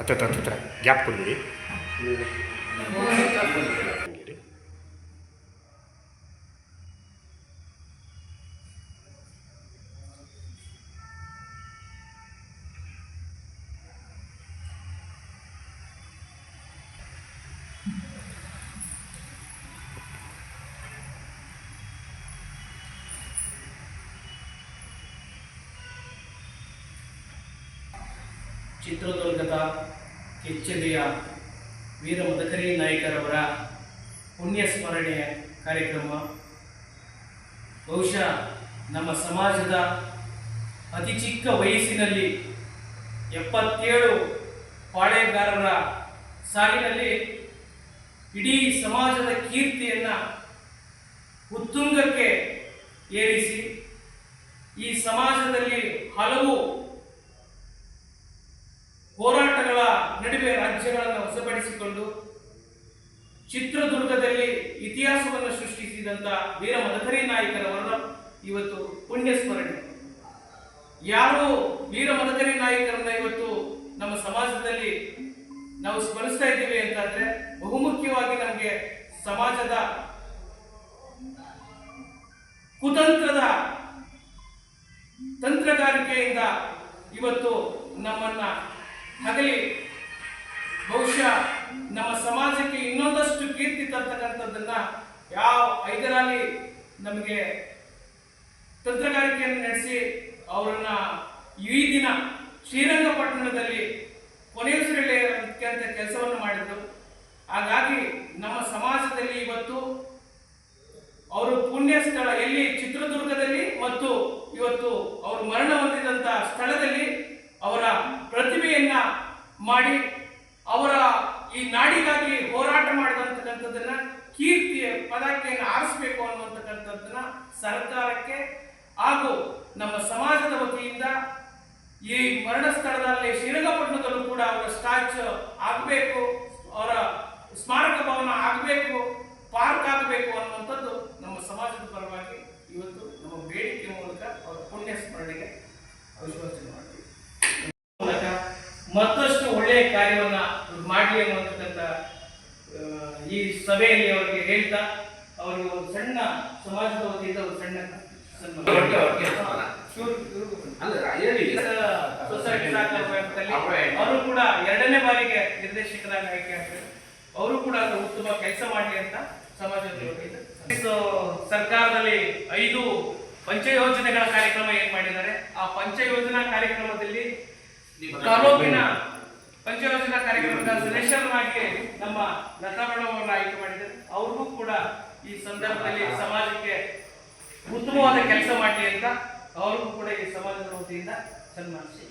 ಹತ್ರ ಹತ್ರ ಹತ್ರ ಗ್ಯಾಪ್ ಕೊಡ್ಬಿಡಿ ಚಿತ್ರದುರ್ಗದ ಕೆಚ್ಚೆದೆಯ ವೀರ ಮದಕರಿ ನಾಯಕರವರ ಪುಣ್ಯ ಸ್ಮರಣೆ ಕಾರ್ಯಕ್ರಮ. ಬಹುಶಃ ನಮ್ಮ ಸಮಾಜದ ಅತಿ ಚಿಕ್ಕ ವಯಸ್ಸಿನಲ್ಲಿ ಎಪ್ಪತ್ತೇಳು ಪಾಳೆಗಾರರ ಸಾಲಿನಲ್ಲಿ ಇಡೀ ಸಮಾಜದ ಕೀರ್ತಿಯನ್ನು ಉತ್ತುಂಗಕ್ಕೆ ಏರಿಸಿ ಈ ಸಮಾಜದಲ್ಲಿ ಹಲವು ಹೋರಾಟಗಳ ನಡುವೆ ರಾಜ್ಯಗಳನ್ನು ಹೊಸಪಡಿಸಿಕೊಂಡು ಚಿತ್ರದುರ್ಗದಲ್ಲಿ ಇತಿಹಾಸವನ್ನು ಸೃಷ್ಟಿಸಿದಂಥ ವೀರ ಮದಕರಿ ನಾಯಕರವರ ಇವತ್ತು ಪುಣ್ಯ ಸ್ಮರಣೆ ಯಾರು ವೀರ ಮದಕರಿ ನಾಯಕರನ್ನ ಇವತ್ತು ನಮ್ಮ ಸಮಾಜದಲ್ಲಿ ನಾವು ಸ್ಮರಿಸ್ತಾ ಇದ್ದೀವಿ ಅಂತಂದ್ರೆ ಬಹುಮುಖ್ಯವಾಗಿ ನಮಗೆ ಸಮಾಜದ ಕುತಂತ್ರದ ತಂತ್ರಗಾರಿಕೆಯಿಂದ ಇವತ್ತು ನಮ್ಮನ್ನ ಹಗಲಿ, ಬಹುಶಃ ನಮ್ಮ ಸಮಾಜಕ್ಕೆ ಇನ್ನೊಂದಷ್ಟು ಕೀರ್ತಿ ತರ್ತಕ್ಕಂಥದ್ದನ್ನ ಯಾವ ಐದರಾಲಿ ನಮಗೆ ತಂತ್ರಗಾರಿಕೆಯನ್ನು ನಡೆಸಿ ಅವರನ್ನ ಈ ದಿನ ಶ್ರೀರಂಗಪಟ್ಟಣದಲ್ಲಿ ಕೊನೆಯುಸಿರಲಿಕ್ಕೆ ಅಂತ ಕೆಲಸವನ್ನು ಮಾಡಿದ್ರು. ಹಾಗಾಗಿ ನಮ್ಮ ಸಮಾಜದಲ್ಲಿ ಇವತ್ತು ಅವರು ಪುಣ್ಯ ಸ್ಥಳ ಎಲ್ಲಿ? ಚಿತ್ರದುರ್ಗದಲ್ಲಿ ಮತ್ತು ಇವತ್ತು ಅವರು ಮರಣ ಹೊಂದಿದಂಥ ಸ್ಥಳದಲ್ಲಿ ಅವರ ಪ್ರತಿಭೆಯನ್ನ ಮಾಡಿ ಅವರ ಈ ನಾಡಿಗಾಗಿ ಹೋರಾಟ ಮಾಡಿದಂತಕ್ಕಂಥದ್ದನ್ನ ಕೀರ್ತಿಯ ಪದಾಕೆಯನ್ನು ಆರಿಸಬೇಕು ಅನ್ನುವಂತಕ್ಕಂಥದ್ದನ್ನ ಸರ್ಕಾರಕ್ಕೆ ಹಾಗೂ ನಮ್ಮ ಸಮಾಜದ ವತಿಯಿಂದ ಈ ಮರಣ ಸ್ಥಳದಲ್ಲಿ ಶ್ರೀರಂಗಪಟ್ಟಣದಲ್ಲೂ ಕೂಡ ಅವರ ಸ್ಟ್ಯಾಚ್ಯೂ ಆಗಬೇಕು ಅವರ ಸ್ಮಾರಕ ಭವನ ಆಗಬೇಕು ಪಾರ್ಕ್ ಆಗಬೇಕು ಅನ್ನುವಂಥದ್ದು ನಮ್ಮ ಸಮಾಜದ ಪರವಾಗಿ ಇವತ್ತು ನಮ್ಮ ಬೇಡಿಕೆ ಮೂಲಕ ಅವರ ಪುಣ್ಯ ಸ್ಮರಣೆಗೆ ವಿಶ್ವಾಸ ಮಾಡ್ತೀವಿ. ಮತ್ತಷ್ಟು ಒಳ್ಳೆಯ ಕಾರ್ಯವನ್ನ ಮಾಡಲಿ ಅನ್ನುವಂಥಕ್ಕಂಥ ಈ ಸಭೆಯಲ್ಲಿ ಅವರಿಗೆ ಹೇಳ್ತಾ ಅವರಿಗೆ ಒಂದು ಸಣ್ಣ ಸಮಾಜದ ವತಿಯಿಂದ ಒಂದು ಸಣ್ಣ ಸೊಸೈಟಿ ಅವರು ಕೂಡ ಎರಡನೇ ಬಾರಿಗೆ ನಿರ್ದೇಶಕರಾಗಿ ಆಯ್ಕೆ ಆಗ್ತಾರೆ ಅವರು ಕೂಡ ಅದು ಉತ್ತಮ ಕೆಲಸ ಮಾಡಲಿ ಅಂತ ಸಮಾಜದ ವತಿಯಿಂದ. ಸರ್ಕಾರದಲ್ಲಿ ಐದು ಪಂಚಯೋಜನೆಗಳ ಕಾರ್ಯಕ್ರಮ ಏನ್ ಮಾಡಿದ್ದಾರೆ? ಆ ಪಂಚಯೋಜನಾ ಕಾರ್ಯಕ್ರಮದಲ್ಲಿ ತಾಲೂಕಿನ ಪಂಚಯೋಜನಾ ಕಾರ್ಯಕ್ರಮದ ಸದಸ್ಯರನ್ನಾಗಿ ನಮ್ಮ ಲತಾ ಮೇಡಮ್ ಆಯ್ಕೆ ಮಾಡಿದ್ದಾರೆ ಅವ್ರಿಗೂ ಕೂಡ ಈ ಸಂದರ್ಭದಲ್ಲಿ ಸಮಾಜಕ್ಕೆ ಉತ್ತಮವಾದ ಕೆಲಸ ಮಾಡಲಿ ಅಂತ ಅವ್ರಿಗೂ ಕೂಡ ಈ ಸಮಾಜದ ವತಿಯಿಂದ ಸನ್ಮಾನಿಸಿ.